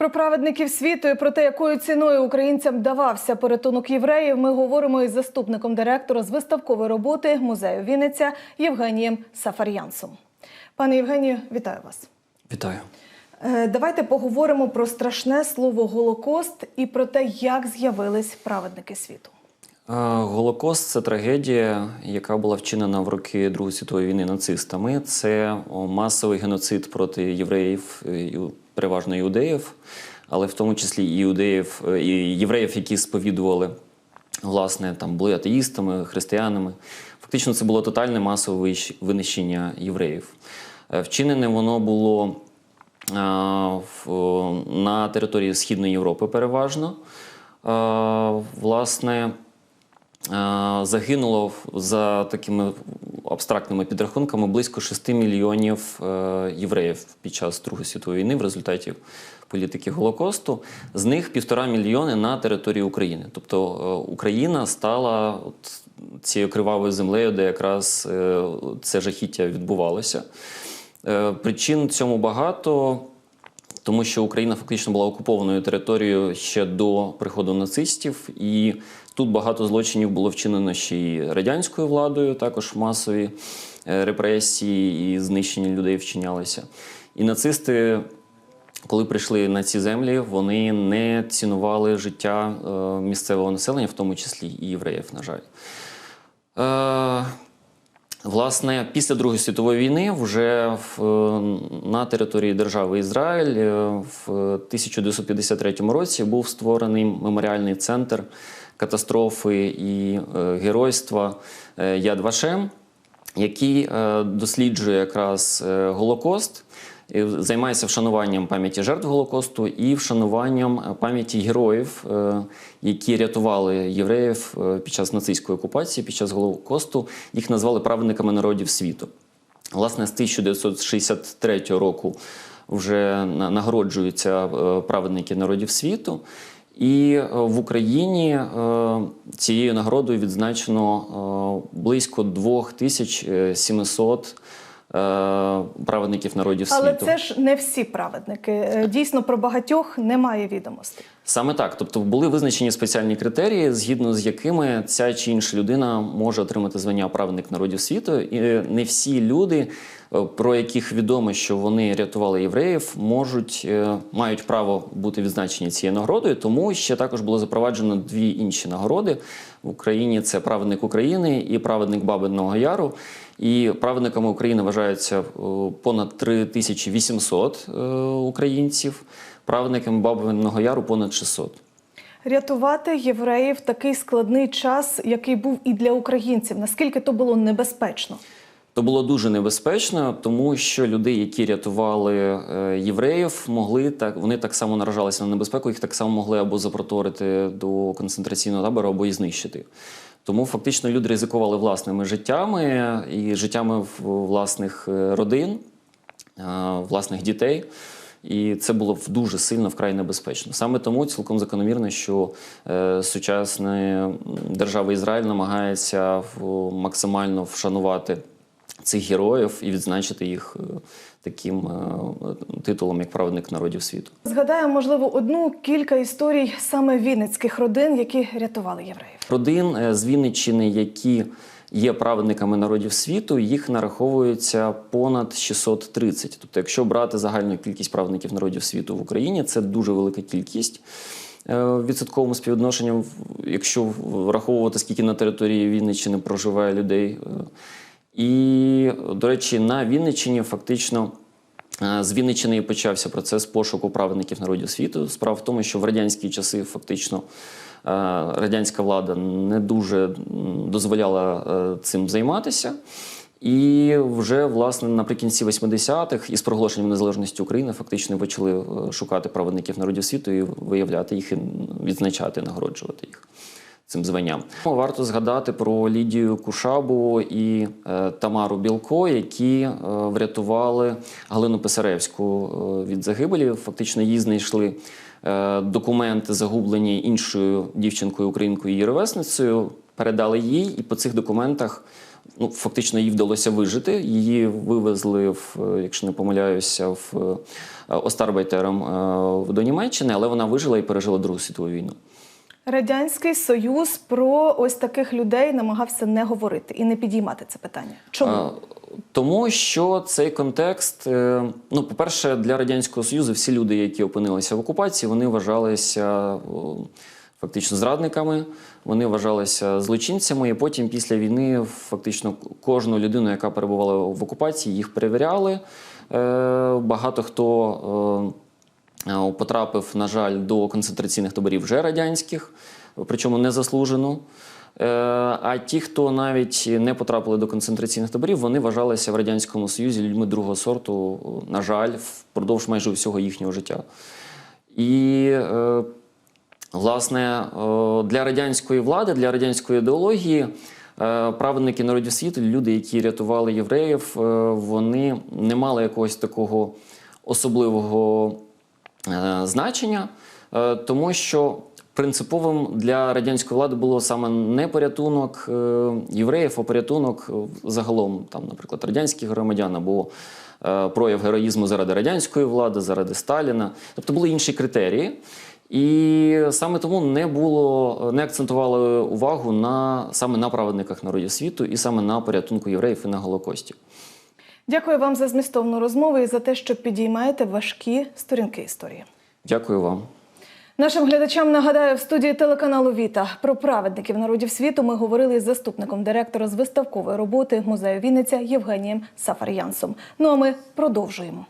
Про праведників світу і про те, якою ціною українцям давався порятунок євреїв, ми говоримо із заступником директора з виставкової роботи музею Вінниця Євгенієм Сафар'янсом. Пане Євгенію, вітаю вас. Вітаю. Е, Давайте поговоримо про страшне слово Голокост і про те, як з'явились праведники світу. Голокост це трагедія, яка була вчинена в роки Другої світової війни нацистами. Це масовий геноцид проти євреїв, е, переважно іудеїв, але в тому числі і іудеїв, е, і євреїв, які сповідували, власне, там були атеїстами, християнами. Фактично, це було тотальне масове винищення євреїв. Е, Вчинене воно було на території Східної Європи переважно. Власне, загинуло за такими абстрактними підрахунками близько 6 мільйонів е, євреїв під час Другої світової війни в результаті політики Голокосту. З них півтора мільйони на території України. Тобто е, Україна стала от цією кривавою землею, де якраз е, це жахіття відбувалося. Е, Причин цьому багато. Тому що Україна фактично була окупованою територією ще до приходу нацистів, і тут багато злочинів було вчинено ще й радянською владою, також масові е, репресії і знищення людей вчинялися. І нацисти, коли прийшли на ці землі, вони не цінували життя е, місцевого населення, в тому числі і євреїв, на жаль. Власне, після Другої світової війни, вже в, е, на території держави Ізраїль е, в 1953 році був створений меморіальний центр катастрофи і е, геройства Яд Вашем, який досліджує якраз Голокост. Займається вшануванням пам'яті жертв Голокосту і вшануванням е, пам'яті героїв, е, які рятували євреїв е, під час нацистської окупації, під час Голокосту. Їх назвали праведниками народів світу. Власне, з 1963 року вже нагороджуються праведники народів світу. І в Україні цією нагородою відзначено близько 2700 е, праведників народів Але це ж не всі праведники. Е, Дійсно, про багатьох немає відомостей. Саме так. Тобто були визначені спеціальні критерії, згідно з якими ця чи інша людина може отримати звання праведник народів світу. І не всі люди, е, про яких відомо, що вони рятували євреїв, можуть е, мають право бути відзначені цією нагородою. Тому ще також було запроваджено дві інші нагороди в Україні: це праведник України і праведник Бабиного Яру. І праведниками України вважаються е, понад 3800 е, українців, праведниками Бабиного Яру понад 600. Рятувати євреїв такий складний час, який був і для українців. Наскільки то було небезпечно? То було дуже небезпечно, тому що люди, які рятували е, євреїв, могли так вони так само наражалися на небезпеку, їх так само могли або запроторити до концентраційного табору, або і знищити. Тому фактично люди ризикували власними життями і життями власних е, родин, е, власних дітей. І це було дуже сильно вкрай небезпечно. Саме тому цілком закономірно, що е, сучасна держава Ізраїль намагається максимально вшанувати цих героїв і відзначити їх е, таким е, титулом, як праведник народів світу. Згадаємо, можливо, одну кілька історій саме вінницьких родин, які рятували євреїв. Родин е, з Вінниччини, які є праведниками народів світу, їх нараховується понад 630. Тобто, якщо брати загальну кількість праведників народів світу в Україні, це дуже велика кількість. Відсотковому співвідношенням, якщо враховувати, скільки на території Вінниччини проживає людей. І, до речі, на Вінниччині фактично Е, З Вінниччини і почався процес пошуку праведників народів світу. Справа в тому, що в радянські часи фактично е, радянська влада не дуже дозволяла е, цим займатися. І вже власне наприкінці 80-х із проголошенням незалежності України фактично почали шукати праведників народів світу і виявляти їх, і відзначати, нагороджувати їх цим званням. Варто згадати про Лідію Кушабу і е, Тамару Білко, які е, врятували Галину Писаревську е, від загибелі. Фактично її знайшли документи, загублені іншою дівчинкою, українкою її ровесницею, передали їй, і по цих документах Ну, фактично їй вдалося вижити. Її вивезли, в, якщо не помиляюся, в Остарбайтером до Німеччини, але вона вижила і пережила Другу світову війну. Радянський Союз про ось таких людей намагався не говорити і не підіймати це питання. Чому? А, Тому що цей контекст, е, ну, по-перше, для Радянського Союзу всі люди, які опинилися в окупації, вони вважалися фактично зрадниками, вони вважалися злочинцями, і потім після війни фактично кожну людину, яка перебувала в окупації, їх перевіряли. Е, Багато хто. Е, Потрапив, на жаль, до концентраційних таборів вже радянських, причому незаслужено. Е, А ті, хто навіть не потрапили до концентраційних таборів, вони вважалися в Радянському Союзі людьми другого сорту, на жаль, впродовж майже всього їхнього життя. І, е, власне, для радянської влади, для радянської ідеології праведники народів світу, люди, які рятували євреїв, вони не мали якогось такого особливого значення, е, тому що принциповим для радянської влади було саме не порятунок е, євреїв, а порятунок е, загалом, там, наприклад, радянських громадян або е, прояв героїзму заради радянської влади, заради Сталіна. Тобто були інші критерії. І саме тому не було, не акцентували увагу на саме на праведниках народів світу і саме на порятунку євреїв і на Голокості. Дякую вам за змістовну розмову і за те, що підіймаєте важкі сторінки історії. Дякую вам. Нашим глядачам нагадаю, в студії телеканалу Віта про праведників народів світу ми говорили з заступником директора з виставкової роботи музею Вінниця Євгенієм Сафар'янсом. Ну а ми продовжуємо.